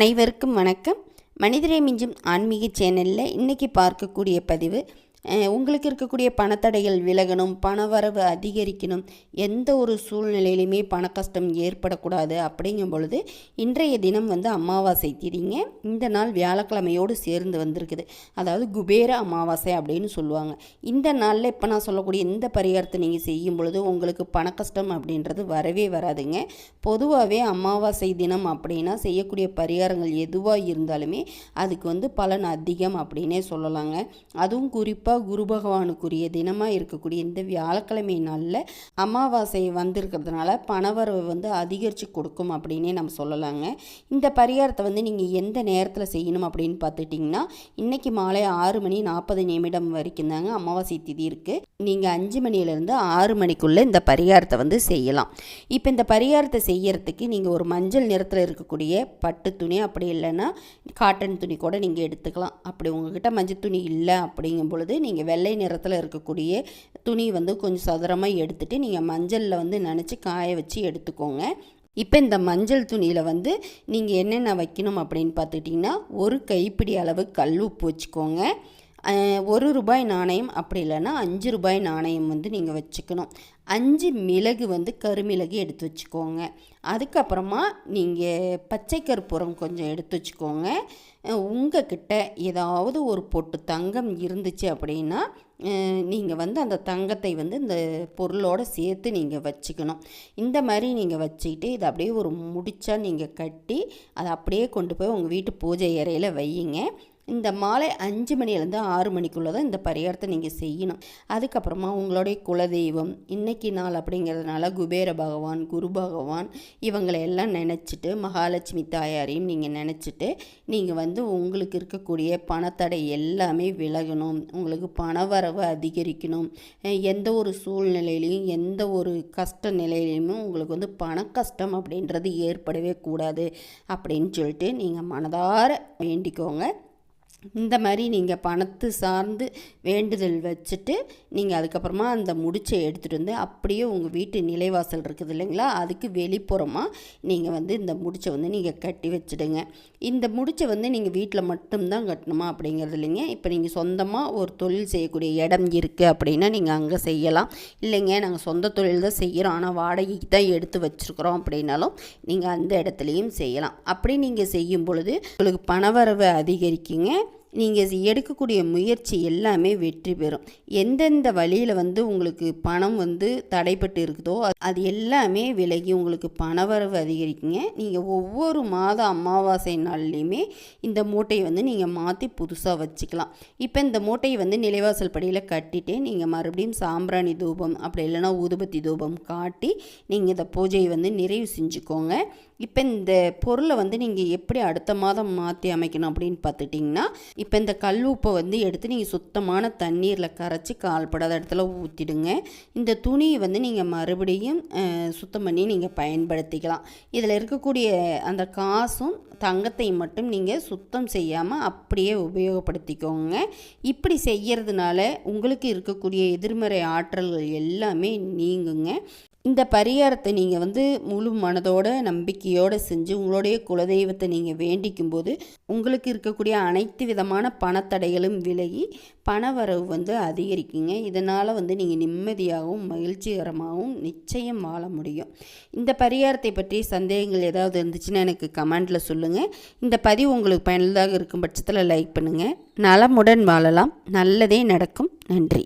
அனைவருக்கும் வணக்கம். மனிதரை மிஞ்சும் ஆன்மீக சேனலில் இன்றைக்கி பார்க்கக்கூடிய பதிவு உங்களுக்கு இருக்கக்கூடிய பணத்தடைகள் விலகணும் பணவரவு அதிகரிக்கணும் எந்த ஒரு சூழ்நிலையிலுமே பண கஷ்டம் ஏற்படக்கூடாது அப்படிங்கும் பொழுது இன்றைய தினம் வந்து அமாவாசை திரிங்க இந்த நாள் வியாழக்கிழமையோடு சேர்ந்து வந்திருக்குது. அதாவது குபேர அமாவாசை அப்படின்னு சொல்லுவாங்க. இந்த நாளில் இப்போ நான் சொல்லக்கூடிய இந்த பரிகாரத்தை நீங்கள் செய்யும் பொழுது உங்களுக்கு பண கஷ்டம் அப்படின்றது வரவே வராதுங்க. பொதுவாகவே அமாவாசை தினம் அப்படின்னா செய்யக்கூடிய பரிகாரங்கள் எதுவாக இருந்தாலுமே அதுக்கு வந்து பலன் அதிகம் அப்படின்னே சொல்லலாங்க. அதுவும் குறிப்பாக குரு பகவானுக்குரிய தினமாக இருக்கக்கூடிய இந்த வியாழக்கிழமை நாளில் அமாவாசை வந்திருக்கிறதுனால பணவரவு வந்து அதிகரித்து கொடுக்கும் அப்படின்னே நம்ம சொல்லலாங்க. இந்த பரிகாரத்தை வந்து நீங்கள் எந்த நேரத்தில் செய்யணும் அப்படின்னு பார்த்துட்டிங்கன்னா இன்றைக்கி மாலை ஆறு மணி நாற்பது நிமிடம் வரைக்கும் தாங்க அமாவாசை திதி இருக்குது நீங்கள் அஞ்சு மணிலேருந்து ஆறு மணிக்குள்ளே இந்த பரிகாரத்தை வந்து செய்யலாம். இப்போ இந்த பரிகாரத்தை செய்யறதுக்கு நீங்கள் ஒரு மஞ்சள் நிறத்தில் இருக்கக்கூடிய பட்டு துணி அப்படி இல்லைன்னா காட்டன் துணி கூட நீங்கள் எடுத்துக்கலாம். அப்படி உங்ககிட்ட மஞ்சள் துணி இல்லை அப்படிங்கும் பொழுது நீங்கள் வெள்ளை நிறத்தில் இருக்கக்கூடிய துணி வந்து கொஞ்சம் சதுரமாக எடுத்துகிட்டு நீங்கள் மஞ்சளில் வந்து நினச்சி காய வச்சு எடுத்துக்கோங்க. இப்போ இந்த மஞ்சள் துணியில் வந்து நீங்கள் என்னென்ன வைக்கணும் அப்படின்னு பார்த்துக்கிட்டிங்கன்னா ஒரு கைப்பிடி அளவு கல் உப்பு வச்சுக்கோங்க. ஒரு ரூபாய் நாணயம் அப்படி இல்லைன்னா அஞ்சு ரூபாய் நாணயம் வந்து நீங்கள் வச்சுக்கணும். அஞ்சு மிளகு வந்து கருமிளகு எடுத்து வச்சுக்கோங்க. அதுக்கப்புறமா நீங்கள் பச்சை கற்பூரம் கொஞ்சம் எடுத்து வச்சுக்கோங்க. உங்ககிட்ட ஏதாவது ஒரு பொட்டு தங்கம் இருந்துச்சு அப்படின்னா நீங்கள் வந்து அந்த தங்கத்தை வந்து இந்த பொருளோட சேர்த்து நீங்கள் வச்சுக்கணும். இந்த மாதிரி நீங்கள் வச்சுக்கிட்டு இதை அப்படியே ஒரு முடிச்சா நீங்கள் கட்டி அதை அப்படியே கொண்டு போய் உங்கள் வீட்டு பூஜை அறையில் வையுங்க. இந்த மாலை அஞ்சு மணிலேருந்து ஆறு மணிக்குள்ளே தான் இந்த பரிகாரத்தை நீங்கள் செய்யணும். அதுக்கப்புறமா உங்களுடைய குலதெய்வம் இன்னைக்கு நாள் அப்படிங்கிறதுனால குபேர பகவான் குரு பகவான் இவங்களை எல்லாம் நினச்சிட்டு மகாலட்சுமி தாயாரையும் நீங்கள் நினச்சிட்டு நீங்கள் வந்து உங்களுக்கு இருக்கக்கூடிய பணத்தடை எல்லாமே விலகணும். உங்களுக்கு பணவரவு அதிகரிக்கணும். எந்த ஒரு சூழ்நிலையிலையும் எந்த ஒரு கஷ்ட நிலையிலையுமே உங்களுக்கு வந்து பண கஷ்டம் அப்படின்றது ஏற்படவே கூடாது அப்படின்னு சொல்லிட்டு நீங்கள் மனதார வேண்டிக்கோங்க. இந்த மாதிரி நீங்கள் பணத்து சார்ந்து வேண்டுதல் வச்சுட்டு நீங்கள் அதுக்கப்புறமா அந்த முடிச்சை எடுத்துகிட்டு வந்து அப்படியே உங்கள் வீட்டு நிலைவாசல் இருக்குது இல்லைங்களா? அதுக்கு வெளிப்புறமாக நீங்கள் வந்து இந்த முடிச்சை வந்து நீங்கள் கட்டி வச்சுடுங்க. இந்த முடிச்சை வந்து நீங்கள் வீட்டில் மட்டும்தான் கட்டணுமா அப்படிங்கிறது இல்லைங்க. இப்போ நீங்கள் சொந்தமாக ஒரு தொழில் செய்யக்கூடிய இடம் இருக்குது அப்படின்னா நீங்கள் அங்கே செய்யலாம். இல்லைங்க நாங்கள் சொந்த தொழில் தான் செய்கிறோம் ஆனால் வாடகைக்கு தான் எடுத்து வச்சுருக்குறோம் அப்படின்னாலும் நீங்கள் அந்த இடத்துலையும் செய்யலாம். அப்படி நீங்கள் செய்யும் பொழுது உங்களுக்கு பணவரவு அதிகரிக்குங்க. நீங்கள் எடுக்கக்கூடிய முயற்சி எல்லாமே வெற்றி பெறும். எந்தெந்த வழியில் வந்து உங்களுக்கு பணம் வந்து தடைப்பட்டு இருக்குதோ அது- எல்லாமே விலகி உங்களுக்கு பணவரவு அதிகரிக்குங்க. நீங்கள் ஒவ்வொரு மாத அமாவாசை நாள்லையுமே இந்த மூட்டையை வந்து நீங்கள் மாற்றி புதுசாக வச்சுக்கலாம். இப்போ இந்த மூட்டையை வந்து நிலைவாசல் படியில் கட்டிட்டு நீங்கள் மறுபடியும் சாம்பிராணி தூபம் அப்படி இல்லைன்னா ஊதுபத்தி தூபம் காட்டி நீங்கள் இந்த பூஜையை வந்து நிறைவு செஞ்சுக்கோங்க. இப்போ இந்த பொருளை வந்து நீங்கள் எப்படி அடுத்த மாதம் மாற்றி அமைக்கணும் அப்படின்னு பார்த்துட்டிங்கன்னா இப்போ இந்த கல் உப்பை வந்து எடுத்து நீங்கள் சுத்தமான தண்ணீரில் கரைச்சி கால்படாத இடத்துல ஊற்றிடுங்க. இந்த துணியை வந்து நீங்கள் மறுபடியும் சுத்தம் பண்ணி நீங்கள் பயன்படுத்திக்கலாம். இதில் இருக்கக்கூடிய அந்த காசும் தங்கத்தையும் மட்டும் நீங்கள் சுத்தம் செய்யாமல் அப்படியே உபயோகப்படுத்திக்கோங்க. இப்படி செய்கிறதுனால உங்களுக்கு இருக்கக்கூடிய எதிர்மறை ஆற்றல்கள் எல்லாமே நீங்குங்க. இந்த பரிகாரத்தை நீங்கள் வந்து முழு மனதோட நம்பிக்கையோடு செஞ்சு உங்களுடைய குலதெய்வத்தை நீங்கள் வேண்டிக்கும் போது உங்களுக்கு இருக்கக்கூடிய அனைத்து விதமான பணத்தடைகளும் விலகி பணவரவு வந்து அதிகரிக்குங்க. இதனால் வந்து நீங்கள் நிம்மதியாகவும் மகிழ்ச்சிகரமாகவும் நிச்சயம் வாழ முடியும். இந்த பரிகாரத்தை பற்றி சந்தேகங்கள் ஏதாவது இருந்துச்சுன்னா எனக்கு கமெண்டில் சொல்லுங்கள் இந்த பதிவு உங்களுக்கு பயனுள்ளதாக இருக்கும் பட்சத்தில் லைக் பண்ணுங்கள் நலமுடன் வாழலாம். நல்லதே நடக்கும். நன்றி.